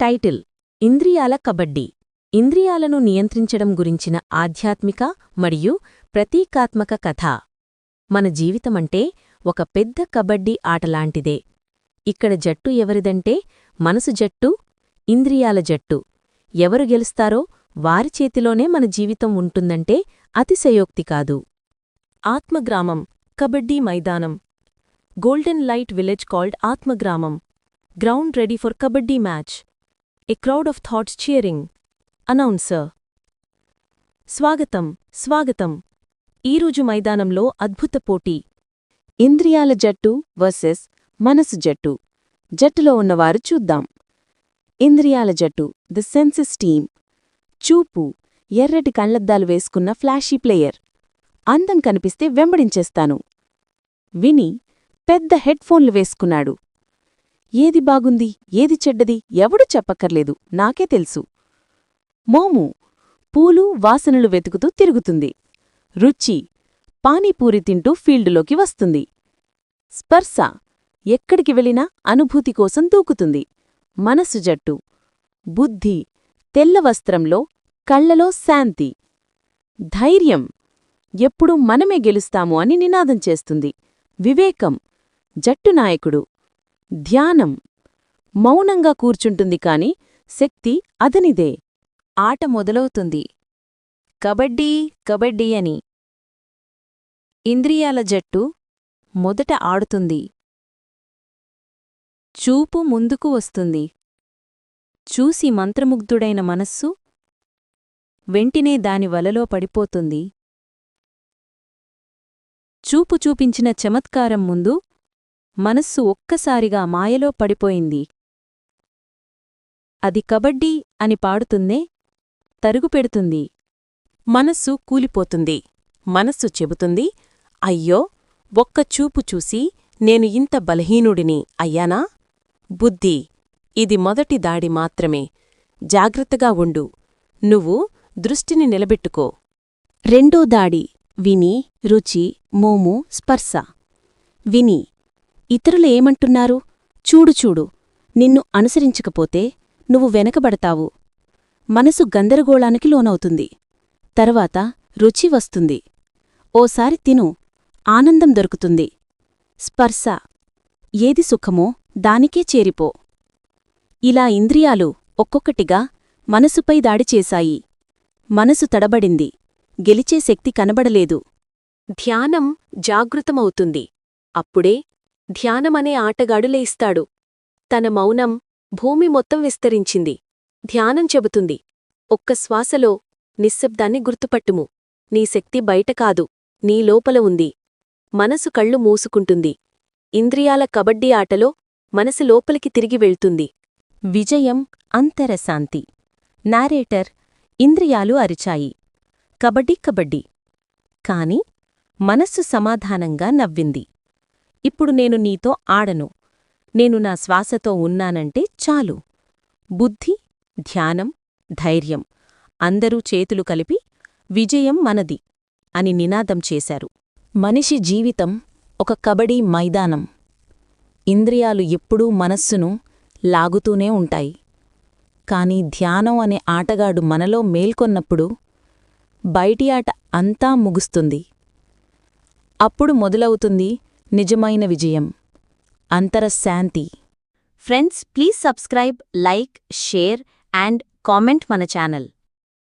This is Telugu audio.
టైటిల్ ఇంద్రియాల కబడ్డీ. ఇంద్రియాలను నియంత్రించడం గురించిన ఆధ్యాత్మిక మరియు ప్రతీకాత్మక కథ. మన జీవితమంటే ఒక పెద్ద కబడ్డీ ఆటలాంటిదే. ఇక్కడ జట్టు ఎవరిదంటే మనసు జట్టు ఇంద్రియాల జట్టు. ఎవరు గెలుస్తారో వారి చేతిలోనే మన జీవితం ఉంటుందంటే అతిశయోక్తి కాదు. ఆత్మగ్రామం కబడ్డీ మైదానం. Golden light village called Atmagramam. Ground ready for kabaddi match. A crowd of thoughts cheering announcer స్వాగతం స్వాగతం. ఈరోజు మైదానంలో అద్భుత పోటీ. ఇంద్రియాల జట్టు వర్సెస్ మనసు జట్టు. జట్టులో ఉన్నవారు చూద్దాం. ఇంద్రియాల జట్టు ది సెన్సెస్ టీమ్. చూపు ఎర్రటి కళ్ళద్దాలు వేసుకున్న ఫ్లాషీ ప్లేయర్. అందం కనిపిస్తే వెంబడించేస్తాను. విని పెద్ద హెడ్ఫోన్లు వేసుకున్నాడు. ఏది బాగుంది ఏది చెడ్డది ఎవడు చెప్పక్కర్లేదు నాకే తెలుసు. మోము పూలు వాసనలు వెతుకుతూ తిరుగుతుంది. రుచి పానీపూరి తింటూ ఫీల్డులోకి వస్తుంది. స్పర్శ ఎక్కడికి వెళ్ళినా అనుభూతి కోసం దూకుతుంది. మనసు జట్టు బుద్ధి తెల్ల వస్త్రంలో కళ్ళలో శాంతి. ధైర్యం ఎప్పుడూ మనమే గెలుస్తాము అని నినాదం చేస్తుంది. వివేకం జట్టు నాయకుడు. ధ్యానం. మౌనంగా కూర్చుంటుంది కాని శక్తి అదనిదే ఆట మొదలవుతుంది. కబడ్డీ కబడ్డీ అని. ఇంద్రియాల జట్టు మొదట ఆడుతుంది. చూపు ముందుకు వస్తుంది. చూసి మంత్రముగ్ధుడైన మనస్సు వెంటినే దాని వలలో పడిపోతుంది. చూపు చూపించిన చమత్కారం ముందు మనస్సు ఒక్కసారిగా మాయలో పడిపోయింది. అది కబడ్డీ అని పాడుతుందే? తరుగుపెడుతుంది మనస్సు కూలిపోతుంది. మనస్సు చెబుతుంది అయ్యో ఒక్క చూపు చూసి నేను ఇంత బలహీనుడిని అయ్యానా? బుద్ధి ఇది మొదటి దాడి మాత్రమే. జాగ్రత్తగా ఉండు. నువ్వు దృష్టిని నిలబెట్టుకో. రెండో దాడి. విని రుచి మోము స్పర్శ. విని ఇతరులు ఏమంటున్నారు? చూడు చూడు నిన్ను అనుసరించకపోతే నువ్వు వెనకబడతావు. మనసు గందరగోళానికి లోనవుతుంది. తర్వాత రుచి వస్తుంది. ఓసారి తిను ఆనందం దొరుకుతుంది. స్పర్శ. ఏది సుఖమో దానికే చేరిపో. ఇలా ఇంద్రియాలు ఒక్కొక్కటిగా మనసుపై దాడి చేశాయి. మనసు తడబడింది. గెలిచే శక్తి కనబడలేదు. ధ్యానం జాగృతమవుతుంది. అప్పుడే ధ్యానమనే ఆటగాడు లేస్తాడు తన మౌనం భూమి మొత్తం విస్తరించింది. ధ్యానం చెబుతుంది. ఒక్క శ్వాసలో నిశ్శబ్దాన్ని గుర్తుపట్టుము. నీ శక్తి బయట కాదు. నీ లోపల ఉంది. మనసు కళ్ళు మూసుకుంటుంది. ఇంద్రియాల కబడ్డీ ఆటలో మనసు లోపలికి తిరిగి వెళ్తుంది. విజయం అంతరశాంతి. నారేటర్ ఇంద్రియాలు అరిచాయి. కబడ్డీ కబడ్డీ. కాని మనస్సు సమాధానంగా నవ్వింది. ఇప్పుడు నేను నీతో ఆడను. నేను నా శ్వాసతో ఉన్నానంటే చాలు. బుద్ధి ధ్యానం ధైర్యం అందరూ చేతులు కలిపి విజయం మనది అని నినాదం చేశారు. మనిషి జీవితం ఒక కబడీ మైదానం. ఇంద్రియాలు ఎప్పుడూ మనస్సును లాగుతూనే ఉంటాయి. కాని ధ్యానం అనే ఆటగాడు మనలో మేల్కొన్నప్పుడు బయటి ఆట అంతా ముగుస్తుంది. అప్పుడు మొదలవుతుంది నిజమైన విజయం. అంతరశాంతి friends please subscribe like share and comment మన ఛానల్.